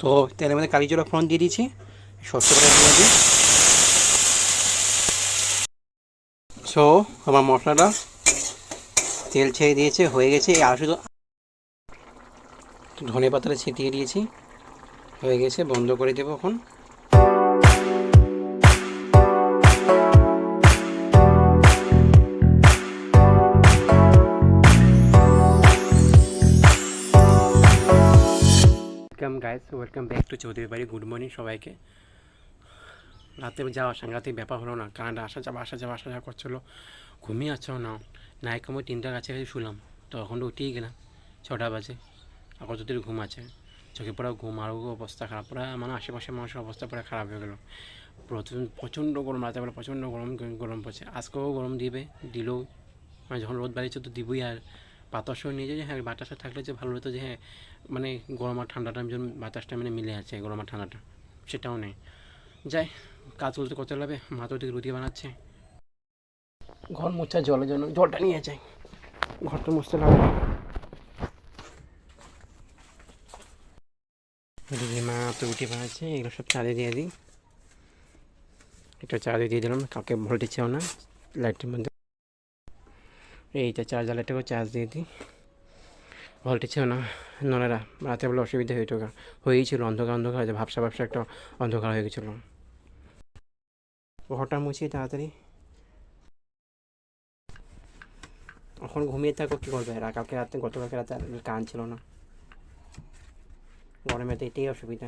তো তেলের মধ্যে কালি জোড়া ফোড়ন দিয়ে দিয়েছি করে দিয়ে দিই সো আমার মশলাটা তেল ছেড়ে দিয়েছে, হয়ে গেছে। আর শুধু ধনে পাতাটা ছিটিয়ে দিয়েছি, হয়ে গেছে, বন্ধ করে দেবো এখন। Welcome guys welcome back to Chowdhury বাড়ি গুড মর্নিং সবাইকে। রাতে যাওয়া সাংঘাতিক ব্যাপার হলো না কারেন্ট আসা যাওয়া আসা যাওয়া আসা যাওয়া করছিল। ঘুমিয়ে আসছো না? নাই কমে তিনটার কাছাকাছি শুলাম। তো এখন তো উঠেই গেলাম, ছটা বাজে। এখন যদি ঘুম আছে? চোখে পড়া ঘুম আরও অবস্থা খারাপ। পুরো মানে আশেপাশে মানুষের অবস্থা পুরো খারাপ হয়ে গেলো। প্রচুর- প্রচণ্ড গরম রাতে বেলা প্রচণ্ড গরম গরম পড়ছে। আজকেও গরম দিবে দিলেও মানে যখন রোদ বাড়িছে তো দিবই আর বাতাসও নিয়ে যায় যে হ্যাঁ বাতাসটা থাকলে যে ভালো হতো যে হ্যাঁ মানে গরম আর ঠান্ডাটা যেন বাতাসটা মানে মিলে আছে, গরম আর ঠান্ডাটা, সেটাও নেই। যাই কাজগুলো তো করতে লাগবে, মা তো ওদিকে রুটি বানাচ্ছে। ঘর মোছা জলের জন্য জলটা নিয়ে যাই ঘরটা মুছতে এদিকে মা তো রুটি বানাচ্ছে, এগুলো সব চালে দিয়ে দিই। একটা চালে দিয়ে দিলাম, কাউকে ভোল্টেজ চাও না, লাইটের মধ্যে। এইটা চার্জার লাইটটাকেও চার্জ দিয়ে দিই। ভোল্টেজ ছিল না। ননেরা রাতে বলে অসুবিধা হয়ে গেল হয়েই ছিল অন্ধকার অন্ধকার হয়েছে ভাবসা ভাবসা একটা অন্ধকার হয়ে গেছিল। ঘরটা মুছি তাড়াতাড়ি। এখন ঘুমিয়ে থাকো কী করবে? কালকে রাতে গতকালকে রাতে কান ছিল না। গরমে তো এটাই অসুবিধা।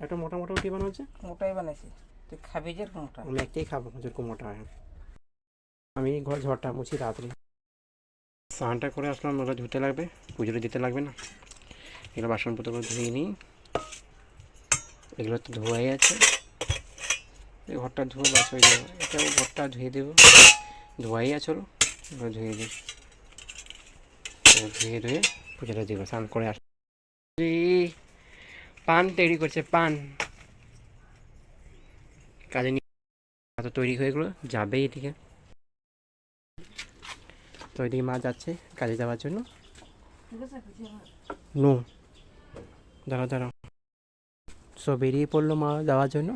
একটা মোটা মোটা রুটি বানাচ্ছে। মোটাই বানাইছি। তুই খাবি যে মোটা? আমি একটাই খাব যেরকম মোটা হয়। আমি ঘর ঝড়টা মুছি তাড়াতাড়ি স্নানটা করে আসলাম ওরা ধুতে লাগবে, পুজোটা দিতে লাগবে না। এগুলো বাসনপত্রগুলো ধুয়ে নিই। এগুলো তো ধোয়াই আছে। এই ঘরটা ধুয়ে বাস হয়ে যাবে। এটাও ঘরটা ধুয়ে দেবো। ধোয়াই আছে হলো এগুলো ধুয়ে দিই। ধুয়ে ধুয়ে পুজোটা দিব, স্নান করে আস পান তৈরি করছে, পান। কাজে নিয়ে তৈরি হয়ে গেলো, যাবে এদিকে। তো এদিকে মা যাচ্ছে কাজে যাওয়ার জন্য। নো দাঁড়াও দাঁড়াও। সো বেরিয়ে পড়ল মা যাওয়ার জন্য।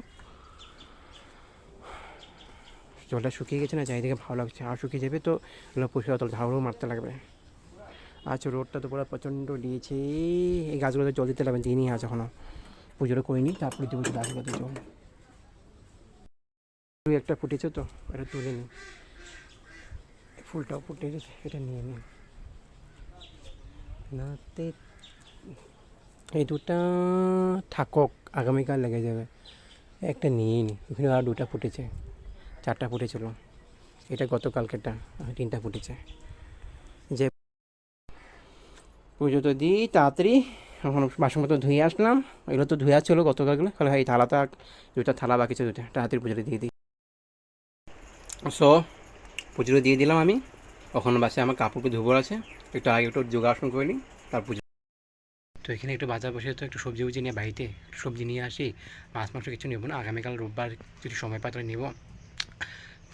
জলটা শুকিয়ে গেছে না চারিদিকে ভালো লাগছে। আর শুকিয়ে যাবে তো পুষে অত ঝাড়ু মারতে লাগবে। আচ্ছা রোডটা তো পুরো প্রচণ্ড দিয়েছে। এই গাছগুলোতে জল দিতে লাগবে দিনই আছে এখনও পুজোটা করিনি তারপরে দিব গাছগুলোতে জল। একটা ফুটেছে তো এটা তুলে নিই ফুলটাও ফুটে গেছে এটা নিয়ে নিন নাতে এই দুটা থাকক, আগামীকাল লেগে যাবে। একটা নিয়ে নিই ওখানে আর দুটা ফুটেছে, চারটা ফুটেছিল। এটা গতকালকেটা তিনটা ফুটেছে। যে পুজো তো দিই, তাড়াতাড়ি। এখন বাসনপত্র ধুয়ে আসলাম, এগুলো তো ধুয়ে ছিল গতকালগুলো তাহলে এই থালাটা দুটা থালা বাকি ছিল দুটা তাড়াতাড়ি পুজোটা দিয়ে দিই। সো পুজোটা দিয়ে দিলাম আমি। ওখানে বাসে আমার কাপড়কে ধুবো আছে একটু আগে একটু যোগাসন করে নিই তার পুজো। তো এখানে একটু বাজার বসে তো একটু সবজি উবজি নিয়ে বাড়িতে একটু সবজি নিয়ে আসি মাছ মাংস কিছু নেব না। আগামীকাল রোববার যদি সময় পাত্র নেব।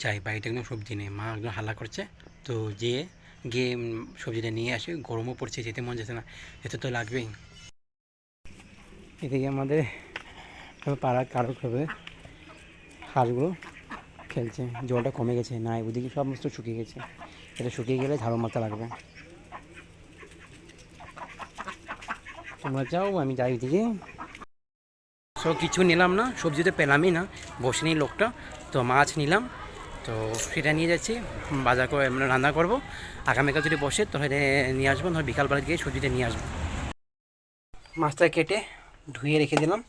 যাই বাড়িতে একদম সবজি নেই মা একদম হাল্লা করছে। তো যেয়ে গিয়ে সবজিটা নিয়ে আসি। গরমও পড়ছে যেতে মন যেতে না যেতে তো লাগবেই। এদিকে আমাদের পাড়ার কারক হবে হাঁসগুলো। খেলছে, জলটা কমে গেছে, না ওদিকে সমস্ত শুকিয়ে গেছে। এটা শুকিয়ে গেলে ঝাড়ু মারতে লাগবে। তোমরা যাও, আমি যাই ওইদিকে সো, কিছু নিলাম না সবজি তো পেলামই না, বসে বসেনি লোকটা, তো মাছ নিলাম, তো সেটা নিয়ে যাচ্ছি, বাজার করে মানে রান্না করব। আগামীকাল যদি বসে তাহলে নিয়ে আসব ধর বিকালবেলা গিয়ে সবজিটা নিয়ে আসব। মাছটা কেটে ধুয়ে রেখে দিলাম।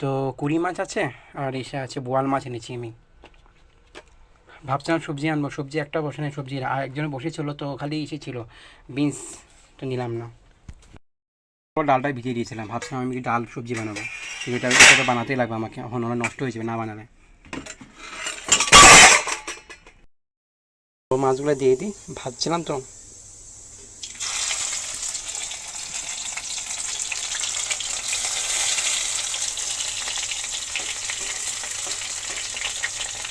তো কুড়ি মাছ আছে, আর এসে আছে বোয়াল মাছ এনেছি আমি। ভাবছিলাম সবজি আনব, সবজি একটা বসে নেই, সবজি আর একজনে বসেছিল তো খালি এসে ছিল, বিনস তো নিলাম না। ডালটা ভিজিয়ে দিয়েছিলাম, ভাবছিলাম আমি ডাল সবজি বানাবো। কিন্তু এটা এটা বানাতেই লাগবে আমাকে, এখন ওরা নষ্ট হয়ে যাবে না বানালে। মাছগুলো দিয়ে দিই ভাবছিলাম তো।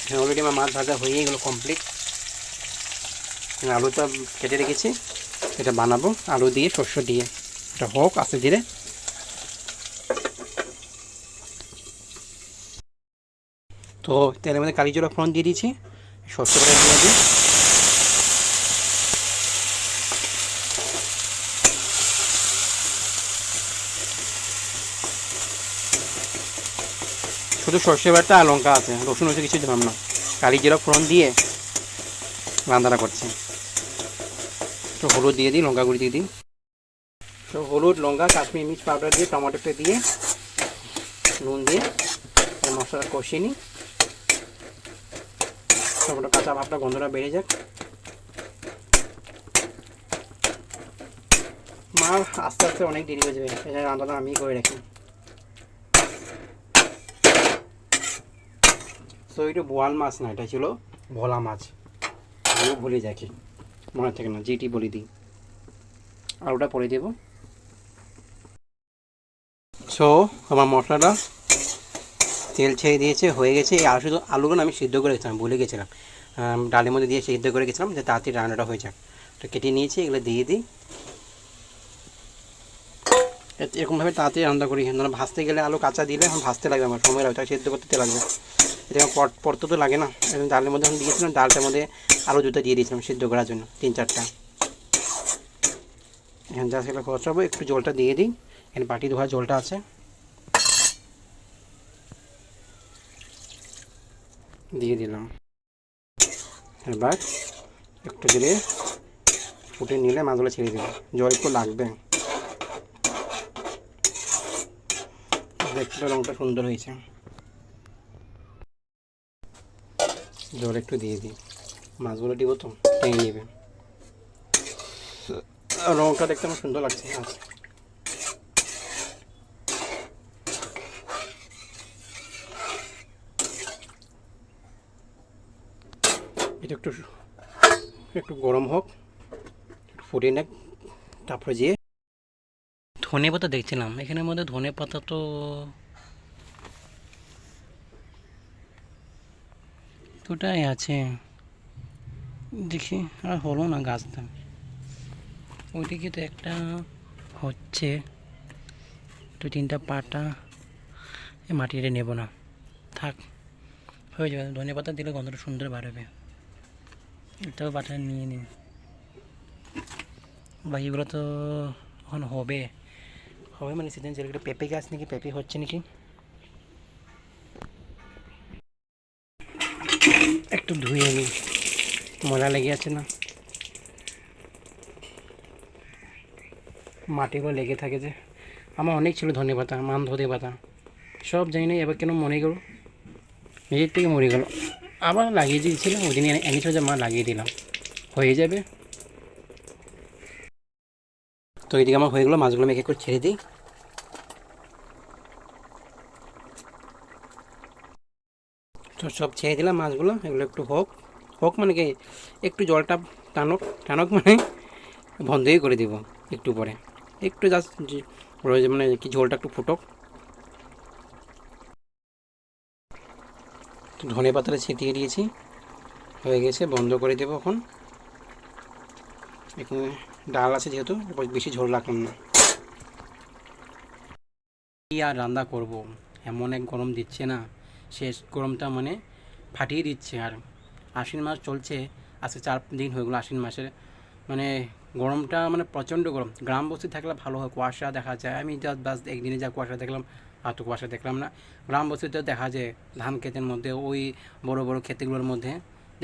হ্যাঁ, অলরেডি আমার মাছ ভাজা হয়ে গেলো কমপ্লিট আলুটা কেটে রেখেছি, এটা বানাবো, আলু দিয়ে শস্য দিয়ে। এটা হোক আস্তে ধীরে। তো তেলের মধ্যে কালি জোড়া ফোড়ন দিয়ে দিয়েছি শস্যটা দিয়ে দিই শুধু সর্ষে বাটা আর লঙ্কা আছে। রসুন হচ্ছে কিছু দিলাম না কালি জিরা ফোড়ন দিয়ে রান্নাটা করছি। তো হলুদ দিয়ে দিই, লঙ্কা গুঁড়ি দিয়ে দিই। তো হলুদ, লঙ্কা, কাশ্মীর মির্চ পাউডার দিয়ে টমেটোটা দিয়ে, নুন দিয়ে এই মশলাটা কষিয়ে নিই। টমেটো কাঁচা ভাবটা গন্ধটা বেড়ে যাক। মা, আস্তে আস্তে অনেক দেরি হয়ে যাবে। জন্য রান্নাটা আমি করে রাখি। তো এটা বোয়াল মাছ না, এটা ছিল ভোলা মাছ। আমিও ভুলে মনে থাকে না, যেটি বলে দিই। আর ওটা পরে দেবো। সো আমার মশলাটা তেল ছেড়ে দিয়েছে, হয়ে গেছে। আলু শুধু আলুগুলো আমি সিদ্ধ করে গেছিলাম ভুলে গেছিলাম। ডালের মধ্যে দিয়ে সিদ্ধ করে গেছিলাম যে তাড়াতাড়ি রান্নাটা হয়ে যাক তো কেটে নিয়েছি, এগুলো দিয়ে দিই। এরকমভাবে তাড়াতাড়ি রান্না করি ভাজতে গেলে আলু কাঁচা দিলে এখন ভাজতে লাগবে আমার, সময় লাগবে সিদ্ধ করতে লাগবে। এটা পড়তে তো লাগে না। ডালের মধ্যে আমি দিয়েছিলাম, ডালটার মধ্যে আলু দুটো দিয়ে দিয়েছিলাম সিদ্ধ করার জন্য, তিন চারটা। এখানে যা সেটা কষাবো একটু জলটা দিয়ে দিই। এখানে বাটি ধোয়া জলটা আছে। দিয়ে দিলাম। এবার একটু ধীরে ফুটে নিলে মাছগুলো ছেড়ে দেবে জল একটু লাগবে। দেখতে রঙটা সুন্দর হয়েছে। জল একটু দিয়ে দিই। মাছগুলো দিব তো, টেনে নেবে। রঙটা দেখতে আমার সুন্দর লাগছে এটা একটু একটু গরম হোক ফুটিয়ে নেক, তারপরে যেয়ে। ধনে পাতা দেখছিলাম, এখানের মধ্যে ধনে পাতা তো দুটাই আছে। দেখি, আর হলো না গাছটা। ওইদিকে তো একটা হচ্ছে দু তিনটা এই মাটিটা নেব না। থাক, হয়ে যাবে। ধনে পাতা দিলে গন্ধটা সুন্দর বাড়বে। এটাও পাতা নিয়ে নিন। বাকিগুলো তো এখন হবে। হবে মানে সিজন যেগুলো পেঁপে গাছ নাকি, পেঁপে হচ্ছে নাকি? একটু ধুয়ে নিই। ময়লা লেগে আছে না? মাটিগুলো লেগে থাকে যে। আমার অনেক ছিল ধনে পাতা মান ধনে পাতা। সব জানি না এবার কেন মনে গেল। নিজের থেকে মরে গেল। আবার লাগিয়ে দিয়েছিলাম, ওই দিন এনেছিল যে মা লাগিয়ে দিলাম। হয়ে যাবে। তো এদিকে আমার হয়ে গেলো মাছগুলো মেখে করে ছেড়ে দিই। সব ছেড়ে দিলাম মাছগুলো, এগুলো একটু হোক। হোক মানে কি, একটু জলটা টানক টানক মানে বন্ধই করে দিব একটু পরে। একটু জাস্ট মানে কি ঝোলটা একটু ফুটক। ধনে পাতাটা ছিটিয়ে দিয়েছি, হয়ে গেছে, বন্ধ করে দেবো এখন। এখানে ডাল আছে যেহেতু বেশি ঝোল রাখলাম না। কি আর রান্না করব? এমন এক গরম দিচ্ছে না। শেষ গরমটা মানে ফাটিয়ে দিচ্ছে আর আশ্বিন মাস চলছে, আজকে চার দিন হয়ে গেলো আশ্বিন মাসের। মানে গরমটা মানে প্রচণ্ড গরম। গ্রাম বস্তি থাকলে ভালো হয়, কুয়াশা দেখা যায়। আমি যা বাস একদিনে যা কুয়াশা দেখলাম, আর তো কুয়াশা দেখলাম না। গ্রাম বস্তিতে দেখা যায়, ধান ক্ষেতের মধ্যে, ওই বড় বড় ক্ষেতগুলোর মধ্যে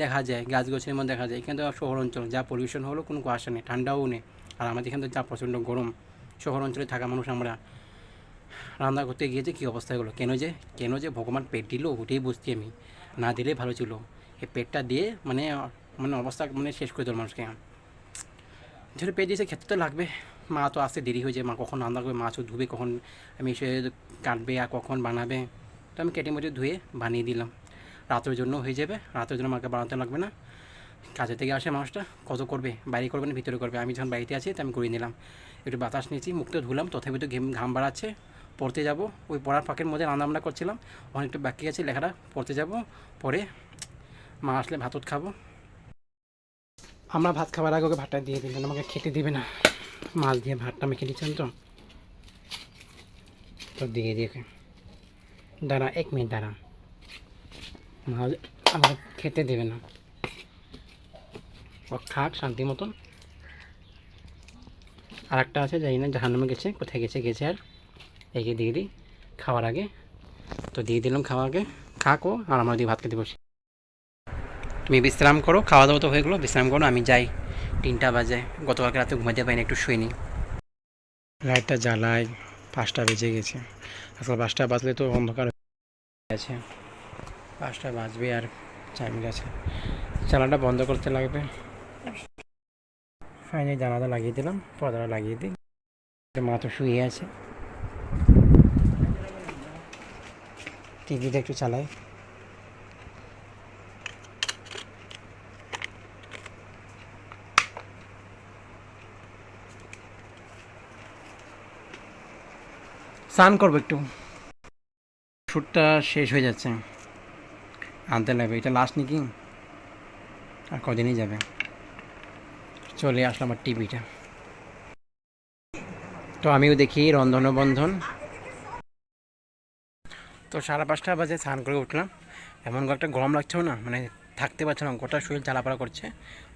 দেখা যায় গাছ গাছের মধ্যে দেখা যায়। কিন্তু শহর অঞ্চল যা পলিউশন হলো, কোনো কুয়াশা নেই, ঠান্ডাও নেই। আর আমাদের এখানে তো যা প্রচণ্ড গরম, শহর অঞ্চলে থাকা মানুষ আমরা রান্না করতে গিয়ে যে কী অবস্থা হলো কেন যে কেন যে ভগবান পেট দিল, ওটাই বুঝছি আমি। না দিলেই ভালো ছিল। এই পেটটা দিয়ে মানে মানে অবস্থা মানে শেষ করে দিল মানুষকে। যেহেতু পেট দিয়েছে, খেতে তো লাগবে। মা তো আসতে দেরি হয়ে যায়। মা কখন রান্না করবে? মাছও ধুবে কখন? আমি এসে কাটবে আর কখন বানাবে? তো আমি কেটে মেটে ধুয়ে বানিয়ে দিলাম। রাতের জন্য হয়ে যাবে। রাতের জন্য মাকে বানাতে লাগবে না। কাজে থেকে আসে মানুষটা। কত করবে? বাইরে করবে না, ভিতরে করবে? আমি যখন বাড়িতে আছি, তো আমি করে নিলাম। একটু বাতাস নিয়েছি মুখটা ধুলাম, তথাপি তো ঘাম বাড়াচ্ছে। পড়তে যাব। ওই পড়ার ফাঁকের মধ্যে রান্না বান্না করছিলাম অনেকটা বাকি আছে, লেখাটা পড়তে যাব। পরে মা আসলে ভাত খাব। আমরা ভাত খাবার আগে ওকে ভাতটা দিয়ে দিলেন আমাকে খেতে দিবে না। মাছ দিয়ে ভাতটা মেখে দিচ্ছেন তো। তো দিয়ে দিয়ে দাঁড়া, এক মিনিট দাঁড়া। মা আবার খেতে দেবে না। ও খাক, শান্তি মতন। আর একটা আছে, জানি না, জাহান্নামে গেছে, কোথায় গেছে গেছে আর। একে দিয়ে দিই খাওয়ার আগে। তো দিয়ে দিলাম খাওয়া আগে। খাকো আর আমরা দিয়ে ভাত খেতে বসি। তুমি বিশ্রাম করো, খাওয়া দাওয়া তো হয়ে গেলো, বিশ্রাম করো, আমি যাই। তিনটা বাজে, গতকালকে রাতে ঘুমাতে পারিনি, একটু শুয়ে নিই লাইটটা জ্বালাই, পাঁচটা বেজে গেছে। আসলে পাঁচটা বাজলে তো অন্ধকার আছে পাঁচটা বাজবে আর টাইম গেছে। চালাটা বন্ধ করতে লাগবে। ফাইনালি জানালা লাগিয়ে দিলাম, পর্দাটা লাগিয়ে দিই। মা তো শুয়ে আছে। টিভিটা একটু চালাই। স্নান করব একটু। শ্যুটটা শেষ হয়ে যাচ্ছে। আনতে লাগবে। এটা লাস্ট নাকি আর কদিনই যাবে। চলে আসলো আমার টিভিটা। তো আমিও দেখি রন্ধন বন্ধন তো সাড়ে পাঁচটা বাজে স্নান করে উঠলাম। এমন একটা গরম লাগছেও না মানে থাকতে পারছে না, গোটা শরীর চালাপালা করছে।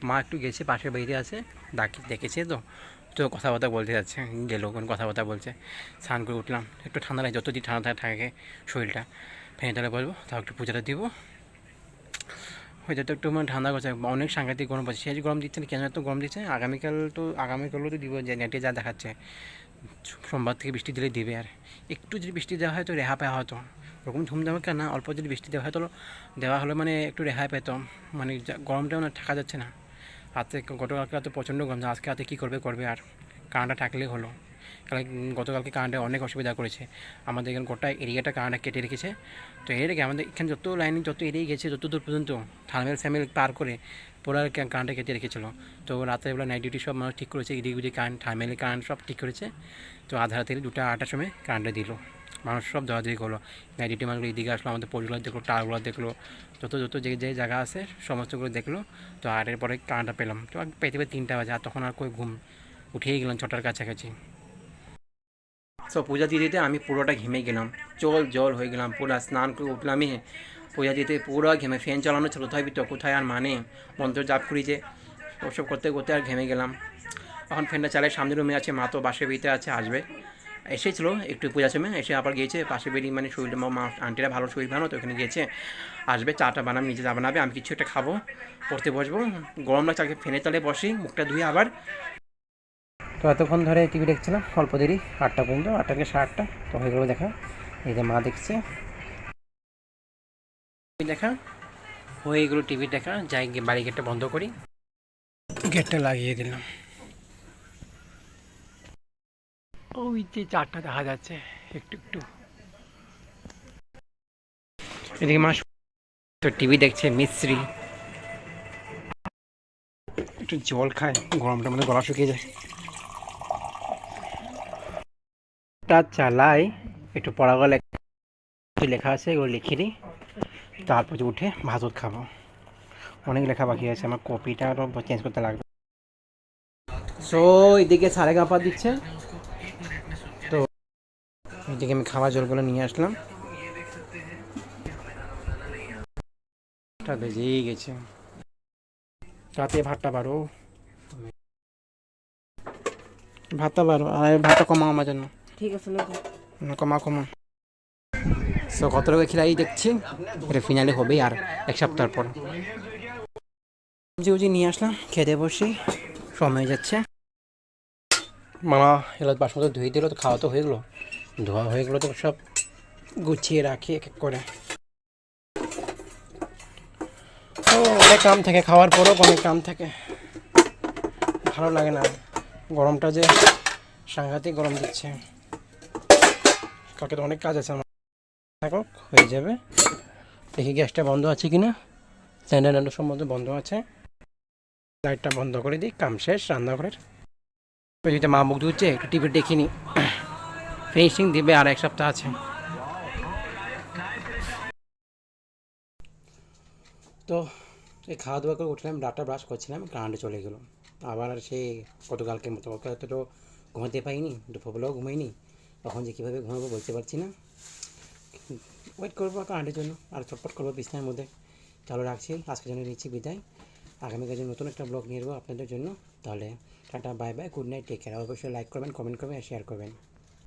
মা একটু গেছে, পাশের বাড়িতে আছে, ডাকি দেখেছে তো। তো কথাবার্তা বলতে যাচ্ছে, গেলো কোন কথাবার্তা বলছে। স্নান করে উঠলাম, একটু ঠান্ডা লাগে, যতদিন ঠান্ডা থাকে শরীরটা। ফেনে তলে বলব, তাও একটু পূজাটা দিব। হয়তো তো একটু মানে ঠান্ডা করছে, অনেক সাংঘাতিক গরম পড়ছে। সেই গরম দিচ্ছে না, কেন এত গরম দিচ্ছে? আগামীকাল তো, আগামীকালও তো দিব, যে নেটে যা দেখাচ্ছে। সোমবার থেকে বৃষ্টি দিলে দিবে আর। একটু যদি বৃষ্টি দেওয়া হয় তো রেহা পাওয়া হতো। ওরকম ধুমধামে কেন? না অল্প যদি বৃষ্টি দেওয়া হয় তো দেওয়া হলে মানে একটু রেহাই পেতাম। মানে যা- গরমটাও না থাকা যাচ্ছে না। রাতে গতকালকে রাতে প্রচণ্ড গরম, আজকে রাতে কী করবে করবে আর? কারেন্টটা থাকলেই হলো। গতকালকে কারেন্টে অনেক অসুবিধা করেছে। আমাদের এখানে গোটা এরিয়াটা কারেন্টটা কেটে রেখেছে। তো এর আগে আমাদের এখানে যত লাইন, যত এরিয়া গেছে, যত দূর পর্যন্ত থার্মেল ফ্যামিল পার করে পুরো কারেন্টটা কেটে রেখেছিল। তো রাত্রেবেলা নাইট ডিউটি সব মানুষ ঠিক করেছে। এদিক ওদিক কারেন্ট থার্মেলি কারেন্ট সব ঠিক করেছে। তো আধা রাতে দুটো আটটার সময় কারেন্টটা দিল। মানুষ সব দৌড়াদৌড়ি করল। নাইট ডিউটি মানুষগুলো এদিকে আসলো, আমাদের পোলগুলো দেখল টারগুলো দেখল, যত যত যে যে জায়গা আছে সমস্তগুলো দেখল। তো আর এরপরে কারেন্টটা পেলাম। তো পেতে পেতে তিনটা বাজে, আর তখন আর কই ঘুম? উঠেই গেলাম ছটার কাছাকাছি। সো পূজা দিয়ে দিতে আমি পুরোটা ঘেমে গেলাম। জল জল হয়ে গেলাম, পুরো স্নান করে উঠলামই। পূজা দিতে পুরো ঘেমে, ফ্যান চালানো ছিল তথাপি তো, কোথায় আর মানে? মন্ত্র জাপ করি যে, ওসব করতে করতে আর ঘেমে গেলাম। এখন ফ্যানটা চালাই সামনের রুমে আছে, মা তো বাসের বেরিতে আছে, আসবে। এসেছিল একটু পূজা সময় এসে আবার গিয়েছে পাশে বেরিয়ে মানে শরীরটা মা আন্টিরা ভালো শরীর ভালো তো ওখানে গিয়েছে আসবে চাটা বানাবে নিজে চা বানাবে আমি কিছু একটা খাব পড়তে বসবো গরম লাগছে আগে ফ্যানের তলে বসি মুখটা ধুয়ে আবার। তো এতক্ষণ ধরে টিভি দেখছিলাম? অল্প দেরি আটটা পর্যন্ত আটটা থেকে সাড়ে আটটা তো হয়ে গেলো দেখা এই যে মা দেখছে। দেখা হয়ে গেলো টিভি দেখা যাই বাড়ি গেটটা বন্ধ করি। গেটটা লাগিয়ে দিলাম। ওই যে চারটা দেখা যাচ্ছে একটু একটু। এদিকে মা তো টিভি দেখছে মিস্ত্রি। একটু জল খায় গরমটার মধ্যে গলা শুকিয়ে যায়। টা চালাই একটু পড়া গেলে লেখা আছে এগুলো লিখে দিই তারপর উঠে ভাতত খাব। অনেক লেখা বাকি আছে আমার কপিটা আরও চেঞ্জ করতে লাগবে। সো এদিকে সারে গাপা দিচ্ছে। তো এদিকে আমি খাওয়া জলগুলো নিয়ে আসলাম। টা বেজেই গেছে। রাতে ভাতটা বারো। ভাতটা বারো। আর ভাতটা কমাও আমার জন্য ঠিক আছে না, কমা কমা। সো কত টাকা খিলাই দেখছি? এটা ফিনালে হবেই আর এক সপ্তাহ পর। সবজি উজি নিয়ে আসলাম খেতে বসি সময় যাচ্ছে। মামা এগুলো বাসমতো ধুয়ে দিল তো খাওয়া তো হয়ে গেলো। ধোয়া হয়ে গেলো তো সব গুছিয়ে রাখি এক এক করে। অনেক কাম থাকে খাওয়ার পরও, অনেক কাম থাকে। ভালো লাগে না। গরমটা যে সাংঘাতিক গরম দিচ্ছে। কালকে তো অনেক কাজ আছে আমার। থাকো, হয়ে যাবে। দেখি গ্যাসটা বন্ধ আছে কি না স্যান্ডার সম্বন্ধে বন্ধ আছে। লাইটটা বন্ধ করে দিই, কাম শেষ, রান্নাঘরের। যেটা মা মুখ ধুচ্ছে, একটু টিভি দেখিনি ফিনিশিং দিবে আর এক সপ্তাহ আছে। তো এই খাওয়া দাওয়া করে উঠলাম ডাটা ব্রাশ করছিলাম কারেন্টে চলে গেলো আবার আর সেই গতকালকে মতো গতকাল তো ঘুমাতে পাইনি, দুপুরবেলাও ঘুমাইনি। তখন যে কীভাবে ঘুমাবো বলতে পারছি না। ওয়েট করব কারেন্টের জন্য, আর চটপট করব বিছনার মধ্যে। চালু রাখছি, আজকের জন্য নিচ্ছি বিদায়। আগামীকাল নতুন একটা ব্লগ নিয়ে আপনাদের জন্য। তাহলে tata bye bye good night take care অবশ্যই লাইক করবেন কমেন্ট করবেন, আর শেয়ার করবেন।